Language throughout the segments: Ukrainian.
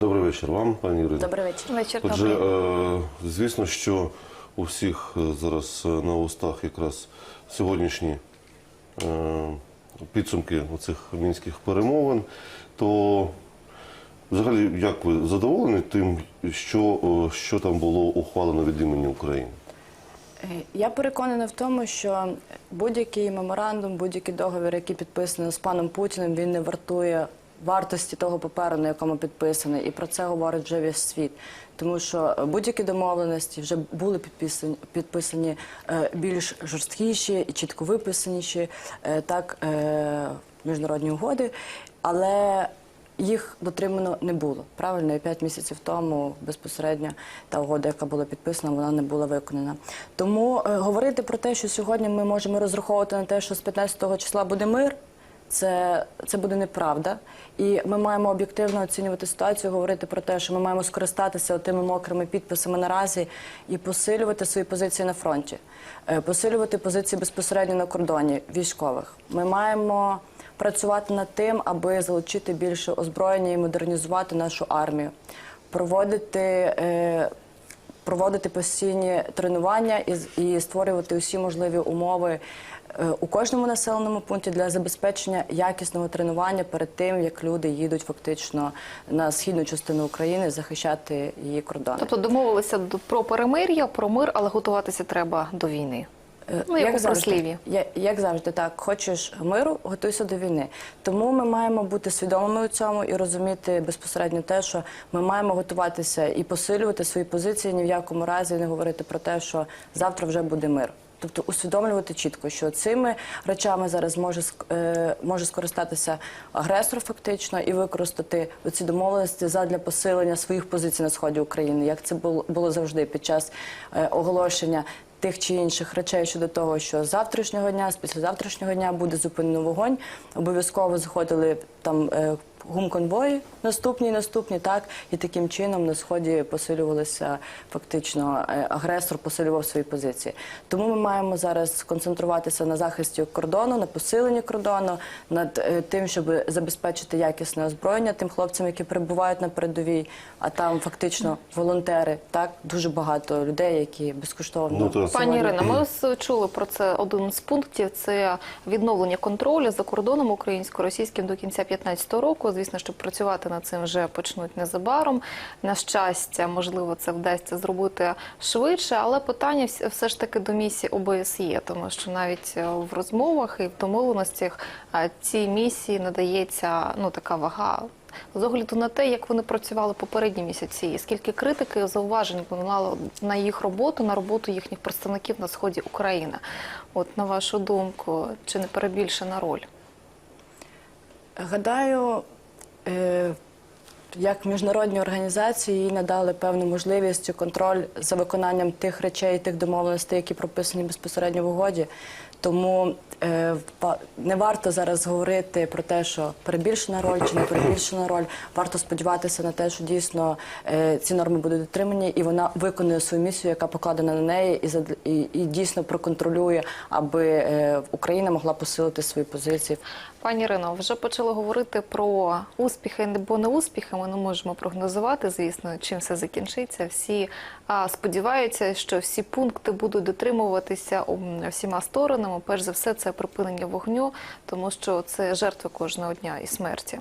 Добрий вечір вам, пані Ірино. Добрий вечір. Вечір Отже, добрий. е, звісно, що у всіх е, зараз е, на устах якраз сьогоднішні е, підсумки оцих мінських перемовин, то взагалі як ви задоволені тим, що, що там було ухвалено від імені України? Я переконана в тому, що будь-який меморандум, будь-який договір, який підписаний з паном Путіним, він не вартує вартості того паперу, на якому підписаний. І про це говорить вже весь світ. Тому що будь-які домовленості вже були підписані, підписані е, більш жорсткіші і чітко виписаніші, е, так, е, міжнародні угоди. Але їх дотримано не було. Правильно, і п'ять місяців тому безпосередньо та угода, яка була підписана, вона не була виконана. Тому говорити про те, що сьогодні ми можемо розраховувати на те, що з 15 числа буде мир. Це, це буде неправда, і ми маємо об'єктивно оцінювати ситуацію, говорити про те, що ми маємо скористатися тими мокрими підписами наразі і посилювати свої позиції на фронті, Е, посилювати позиції безпосередньо на кордоні військових. Ми маємо працювати над тим, аби залучити більше озброєння і модернізувати нашу армію, проводити. Проводити постійні тренування і, і створювати усі можливі умови е, у кожному населеному пункті для забезпечення якісного тренування перед тим, як люди їдуть фактично на східну частину України захищати її кордони. Тобто домовилися до- про перемир'я, про мир, але готуватися треба до війни. Е, Ну, як у прислів'ї. Я, як завжди, так хочеш миру, готуйся до війни. Тому ми маємо бути свідомими у цьому і розуміти безпосередньо те, що ми маємо готуватися і посилювати свої позиції, ні в якому разі не говорити про те, що завтра вже буде мир. Тобто усвідомлювати чітко, що цими речами зараз може е, може скористатися агресор фактично і використати ці домовленості задля посилення своїх позицій на сході України, як це було, було завжди під час е, оголошення тих чи інших речей щодо того, що з завтрашнього дня, з післязавтрашнього дня буде зупинено вогонь. Обов'язково заходили там е, гумконвої наступні, наступні, так і таким чином на сході посилювалися фактично е, агресор посилював свої позиції. Тому ми маємо зараз концентруватися на захисті кордону, на посиленні кордону, над е, тим, щоб забезпечити якісне озброєння тим хлопцям, які перебувають на передовій. А там фактично волонтери, так дуже багато людей, які безкоштовно Ну, то- Пані Ірина, ми чули про це один з пунктів. Це відновлення контролю за кордоном українсько-російським до кінця 2015 року. Звісно, що працювати над цим вже почнуть незабаром. На щастя, можливо, це вдасться зробити швидше, але питання все ж таки до місії ОБСЄ, тому що навіть е, в розмовах і в домовленостях е, цій місії надається ну така вага. З огляду на те, як вони працювали попередні місяці, скільки критики і зауважень лунало на їх роботу, на роботу їхніх представників на сході України. От на вашу думку, чи не перебільшена роль? Гадаю, е, як міжнародні організації їй надали певну можливість контроль за виконанням тих речей, тих домовленостей, які прописані безпосередньо в угоді. Тому е, не варто зараз говорити про те, що перебільшена роль чи не перебільшена роль. Варто сподіватися на те, що дійсно е, ці норми будуть дотримані, і вона виконує свою місію, яка покладена на неї, і, і, і дійсно проконтролює, аби Україна могла посилити свої позиції. Пані Ірино, вже почали говорити про успіхи або не успіхи. Ми не можемо прогнозувати, звісно, чим все закінчиться. Всі сподіваються, що всі пункти будуть дотримуватися всіма сторонами. Перш за все, це припинення вогню, тому що це жертви кожного дня і смерті.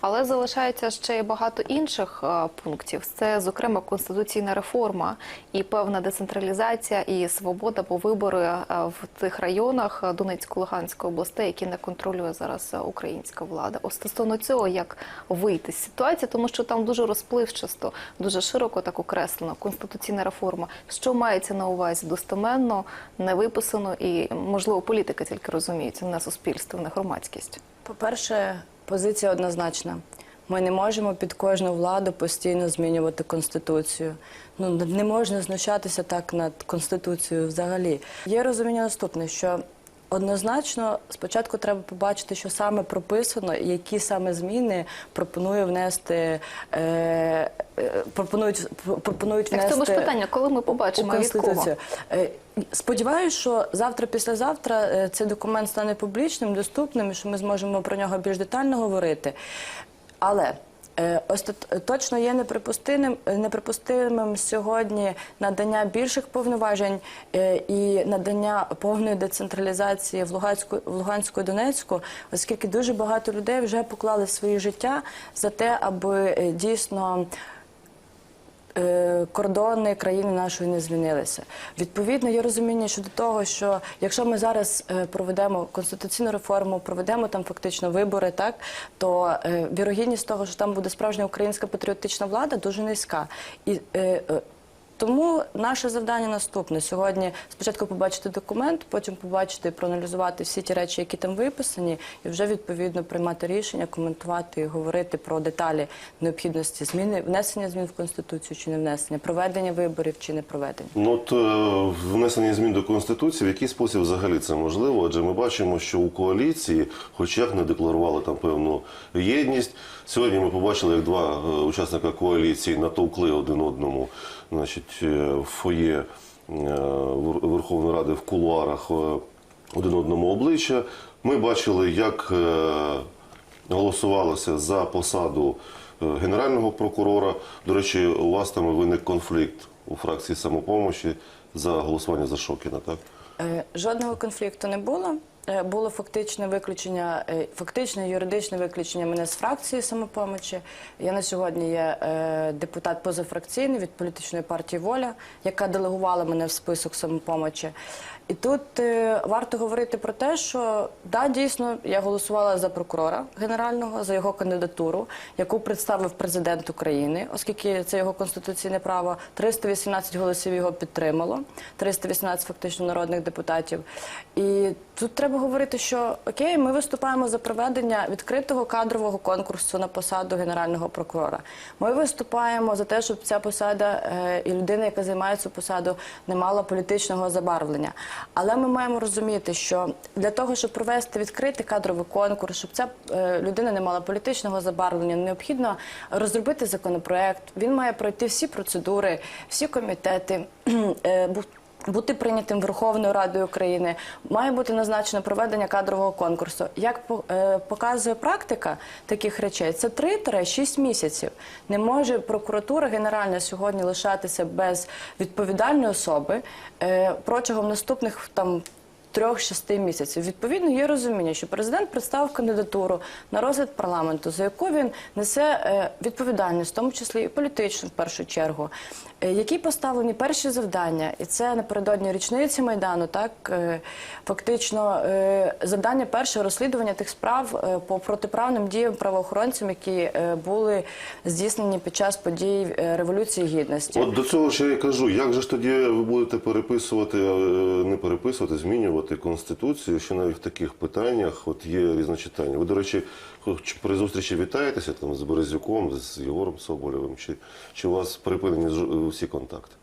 Але залишається ще й багато інших пунктів. Це, зокрема, конституційна реформа і певна децентралізація і свобода по вибори в тих районах Донецько-Луганської областей, які не контролює зараз українська влада. Ось стосовно цього, як вийти з ситуації, тому що там дуже розпливчасто, дуже широко так окреслено конституційна реформа. Що мається на увазі достеменно, не виписано і можливо політика тільки розуміється, не суспільство, не громадськість. По-перше, позиція однозначна. Ми не можемо під кожну владу постійно змінювати конституцію. Ну не можна знущатися так над конституцією взагалі. Є розуміння наступне, що однозначно спочатку треба побачити, що саме прописано, які саме зміни пропонує внести. Е, е, пропонують пропонують Так внести цьому ж питання, коли ми побачимо у від кого? Е, Сподіваюсь, що завтра, післязавтра е, цей документ стане публічним, доступним, і що ми зможемо про нього більш детально говорити. Але Е, Ось тут е, точно є неприпустимим, неприпустимим сьогодні надання більших повноважень е, і надання повної децентралізації в Луганську, в Луганську і Донецьку, оскільки дуже багато людей вже поклали свої життя за те, аби е, дійсно кордони країни нашої не змінилися. Відповідно, є розуміння щодо того, що якщо ми зараз е, проведемо конституційну реформу, проведемо там фактично вибори, так то е, вірогідність того, що там буде справжня українська патріотична влада, дуже низька. І е, е, тому наше завдання наступне сьогодні: спочатку побачити документ, потім побачити, проаналізувати всі ті речі, які там виписані, і вже відповідно приймати рішення, коментувати і говорити про деталі необхідності зміни, внесення змін в конституцію чи не внесення, проведення виборів чи не проведення. Ну от е, внесення змін до конституції, в який спосіб взагалі це можливо? Адже ми бачимо, що у коаліції, хоч як не декларували там певну єдність. Сьогодні ми побачили, як два е, учасника коаліції натовкли один одному, значить, е, в фоє е, Верховної Ради в кулуарах е, один одному обличчя. Ми бачили, як голосувалося за посаду генерального прокурора. До речі, у вас там виник конфлікт у фракції самопомощі за голосування за Шокіна, так? Жодного конфлікту не було. Е, Було фактичне виключення, е, фактичне юридичне виключення мене з фракції самопомочі. Я на сьогодні є е, депутат позафракційний від політичної партії Воля, яка делегувала мене в список самопомочі. І тут варто говорити про те, що да, дійсно я голосувала за прокурора генерального, за його кандидатуру, яку представив президент України, оскільки це його конституційне право. 318 голосів його підтримало, 318 фактично народних депутатів. І тут треба говорити, що окей, ми виступаємо за проведення відкритого кадрового конкурсу на посаду генерального прокурора. Ми виступаємо за те, щоб ця посада е, і людина, яка займає цю посаду, не мала політичного забарвлення. Але ми маємо розуміти, що для того, щоб провести відкритий кадровий конкурс, щоб ця е, людина не мала політичного забарвлення, необхідно розробити законопроект. Він має пройти всі процедури, всі комітети. е, бути прийнятим Верховною Радою України, має бути назначено проведення кадрового конкурсу. Як е, показує практика таких речей, це 3-6 місяців. Не може прокуратура генеральна сьогодні лишатися без відповідальної особи е, протягом наступних там. Трьох-шести місяців. Відповідно, є розуміння, що президент представив кандидатуру на розгляд парламенту, за яку він несе е, відповідальність, в тому числі і політичну в першу чергу, е, які поставлені перші завдання, і це напередодні річниці майдану. Так е, фактично завдання першого розслідування тих справ по протиправним діям правоохоронцям, які були здійснені під час подій революції гідності. От до цього ж я кажу, як же ж тоді ви будете переписувати, не переписувати, змінювати конституцію, що навіть в таких питаннях от є різночитання. Ви, до речі, хоч при зустрічі вітаєтеся там з Березюком, з Єгором Соболєвим, чи, чи у вас припинені всі контакти?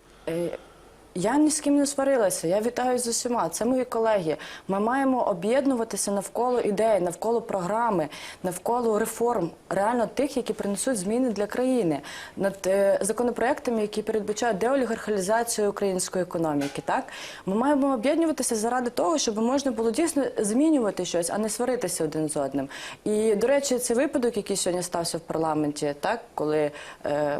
Я ні з ким не сварилася. Я вітаю з усіма. Це мої колеги. Ми маємо об'єднуватися навколо ідей, навколо програми, навколо реформ, реально тих, які принесуть зміни для країни, над е, законопроектами, які передбачають деолігархалізацію української економіки. Так ми маємо об'єднуватися заради того, щоб можна було дійсно змінювати щось, а не сваритися один з одним. І до речі, цей випадок, який сьогодні стався в парламенті, так коли. Е,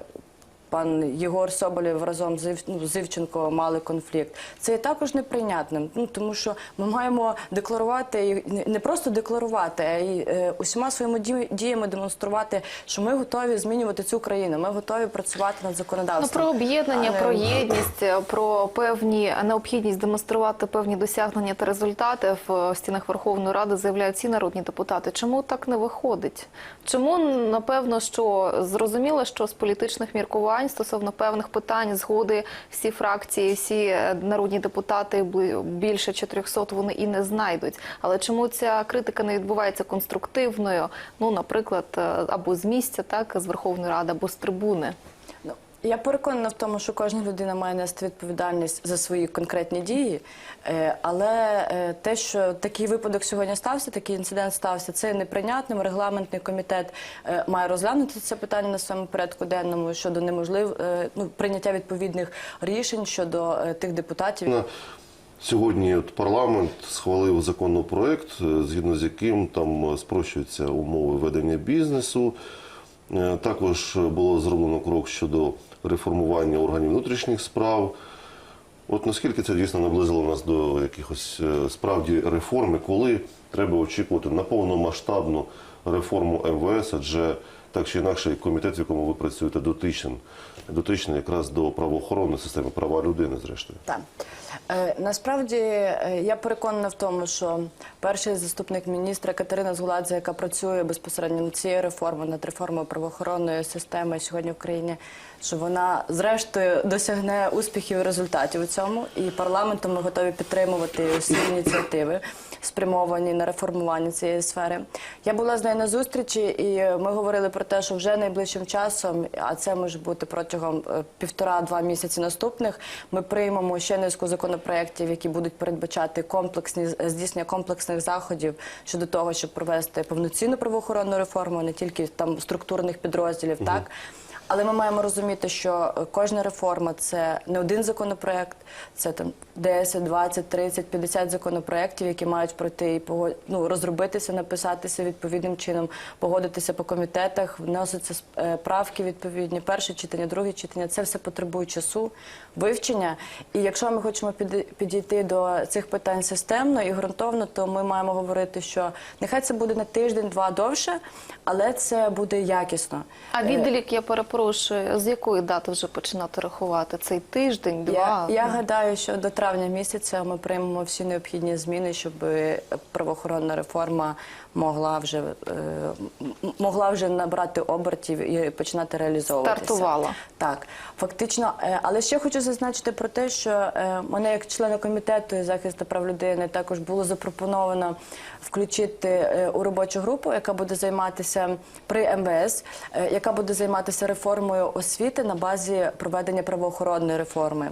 Пан Єгор Соболєв разом з ну, з Івченко мали конфлікт. Це є також неприйнятним. Ну тому що ми маємо декларувати не- просто декларувати, а й е, усіма своїми діями демонструвати, що ми готові змінювати цю країну. Ми готові працювати над Ну, законодавством. про об'єднання, про єдність, про певні необхідність демонструвати певні досягнення та результати в стінах Верховної Ради заявляють всі народні депутати. Чому так не виходить? Чому напевно, що зрозуміло, що з політичних міркувань стосовно певних питань згоди всі фракції, всі е, народні депутати більше 400 вони і не знайдуть. Але чому ця критика не відбувається конструктивною? Ну, наприклад, е, або з місця, так з Верховної Ради, або з трибуни. Я переконана в тому, що кожна людина має нести відповідальність за свої конкретні дії. Е, Але е, те, що такий випадок сьогодні стався, такий інцидент стався, це неприйнятним. Регламентний комітет е, має розглянути це питання на своєму порядку денному щодо неможлив ну, прийняття відповідних рішень щодо тих депутатів. Сьогодні от парламент схвалив законопроект, згідно з яким там спрощуються умови ведення бізнесу. Також було зроблено крок щодо реформування органів внутрішніх справ. От наскільки це дійсно наблизило нас до якихось е, справді реформи, коли треба очікувати на повномасштабну реформу МВС, адже так чи інакше комітет, в якому ви працюєте, дотичний, дотичний якраз до правоохоронної системи, права людини, зрештою. Так. Е, насправді е, я переконана в тому, що перший заступник міністра Катерина Згуладзе, яка працює безпосередньо над цією реформою, над реформою правоохоронної системи сьогодні в країні, що вона зрештою досягне успіхів і результатів у цьому. І парламентом ми готові підтримувати всі ініціативи, спрямовані на реформування цієї сфери. Я була з нею на зустрічі, і ми говорили про те, що вже найближчим часом, а це може бути протягом е, півтора-два місяці наступних, ми приймемо ще низку законопроєктів, які будуть передбачати комплексні здійснення комплексних заходів щодо того, щоб провести повноцінну правоохоронну реформу, не тільки там структурних підрозділів, так. Але ми маємо розуміти, що е, кожна реформа це не один законопроект, це там 10, 20, 30, 50 законопроєктів, які мають пройти і ну, розробитися, написатися відповідним чином, погодитися по комітетах, вносяться е, правки відповідні, перше читання, друге читання. Це все потребує часу, вивчення. І якщо ми хочемо підійти до цих питань системно і ґрунтовно, то ми маємо говорити, що нехай це буде на тиждень-два довше, але це буде якісно. А Е, відлік, я перепрошую, з якої дати вже починати рахувати? Цей тиждень, Я, два? я гадаю, що до травня місяця ми приймемо всі необхідні зміни, щоб правоохоронна реформа могла вже е, могла вже набрати обертів і починати реалізовуватися. Стартувала. Так, фактично, е, але ще хочу зазначити про те, що е, мене як члена комітету захисту прав людини також було запропоновано включити е, у робочу групу, яка буде займатися при МВС, е, яка буде займатися реформою освіти на базі проведення правоохоронної реформи.